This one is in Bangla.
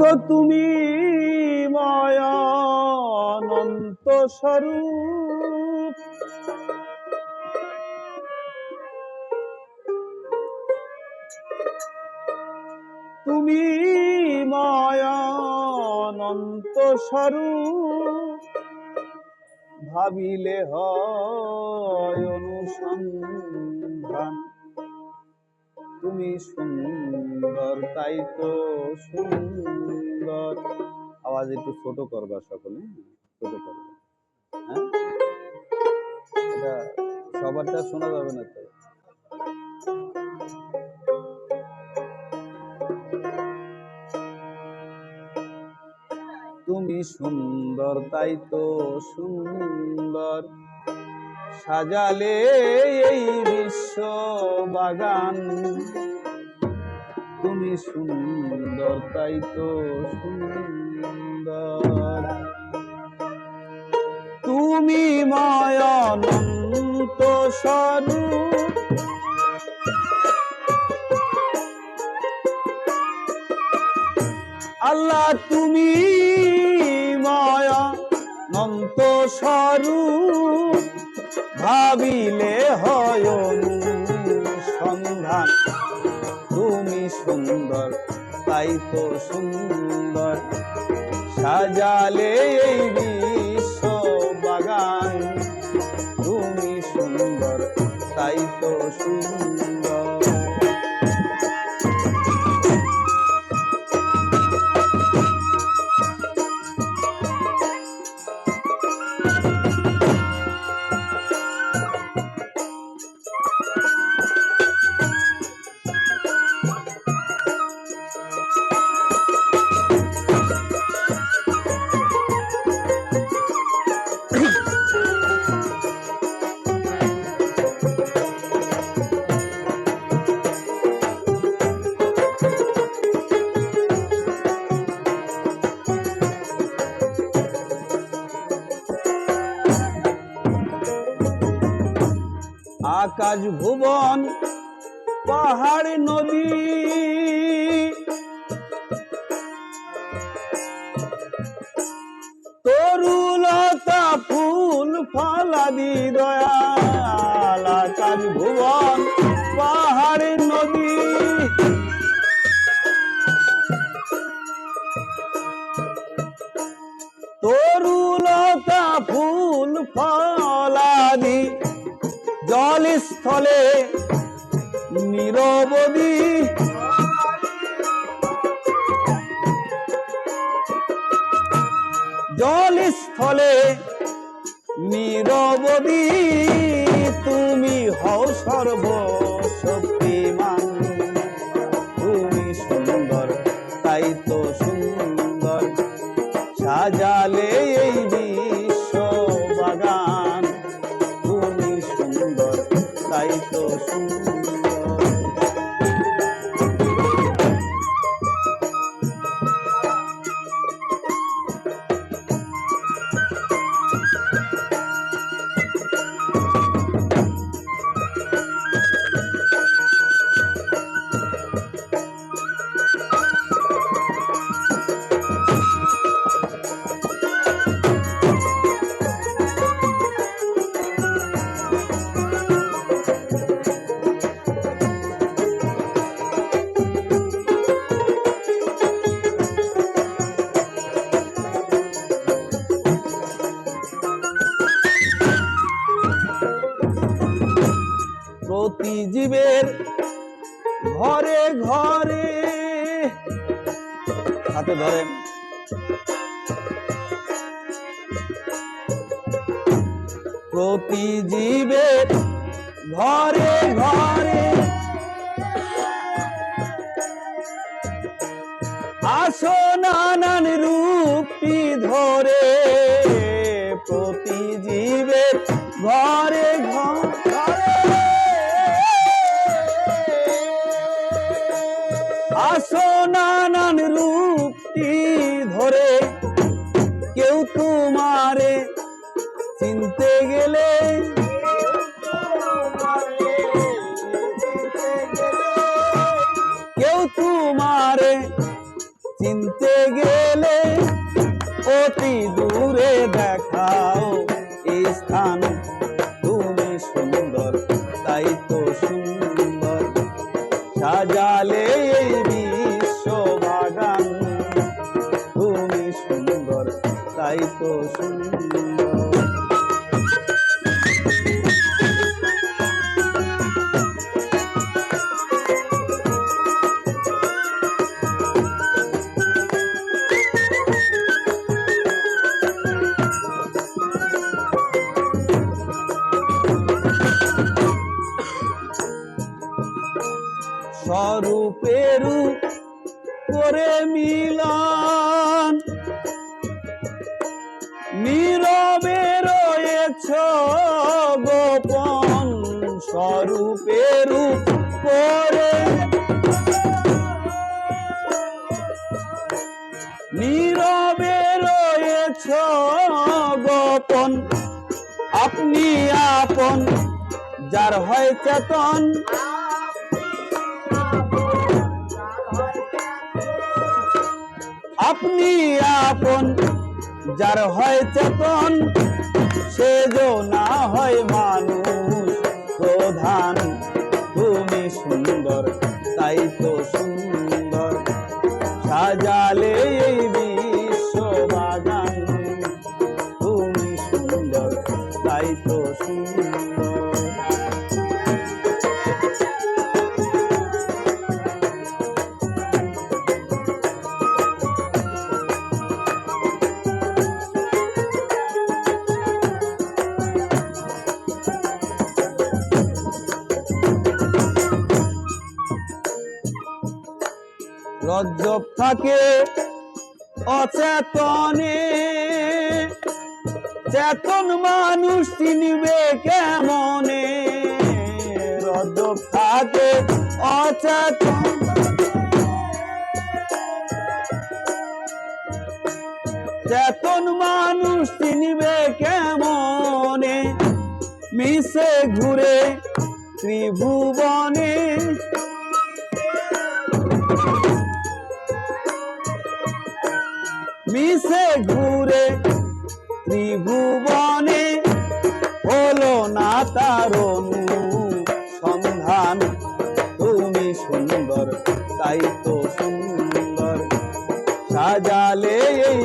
ওগো তুমি মায়ানন্ত স্বরূপ। তুমি মায়ানন্ত স্বরূপ। ভাবিলে হয় অনুসন্ধান। তুমি সুন্দর, তাই তো সুন্দর। আওয়াজ একটু ছোট করবা সকলে ছোট করবা হ্যাঁ? সবারটা শোনা যাবে না তো? তুমি সুন্দর, তাই তো সুন্দর। সাজালে এই বিশ্ব বাগান। তুমি সুন্দর তাই তো সুন্দর। তুমি মায়ানন্ত স্বরূপ আল্লাহ তুমি স্বরূপ ভাবিলে হয় সন্ধান। তুমি সুন্দর, তাই তো সুন্দর। সাজালে এই বিশ্ব বাগান। তুমি সুন্দর, তাই তো সুন্দর। আকাশ ভুবন পাহাড় নদী। তরুলতা ফুল ফলাদি দয়াল জলস্থলে নিরবধি তুমি হও সর্ব শক্তিমান তুমি সুন্দর, তাই তো সুন্দর। সাজালে এই বিশ্ব বাগান। তুমি সুন্দর, তাই তো সুন্দর। প্রতি জীবের ঘরে ঘরে। হাতে ধরেন। প্রতি জীবের ঘরে ঘরে। আসো নানান রূপটি ধরে। আসো নানান রূপটি ধরে কেউ তোমারে চিনতে গেলে। কেউ তোমারে চিনতে গেলে। অতি দূরে দেখাও স্থান গোপন স্বরূপেরু করে। নীরবে রয়েছ গোপন, আপনি আপন, যার হয় চেতন। আপনি আপন, যার হয় চেতন। সে যো না হয় মানুষ প্রধান রজ্জব থাকে অচেতনে। চেতন মানুষ চিনবে কেমনে? রজ্জব থাকে অচেতন। চেতন মানুষ চিনবে কেমনে? মিশে ঘুরে ত্রিভুবনে। মিশে ঘুরে ত্রিভুবনে হলো না তার সন্ধান তুমি সুন্দর তাই তো সুন্দর। সাজালে এই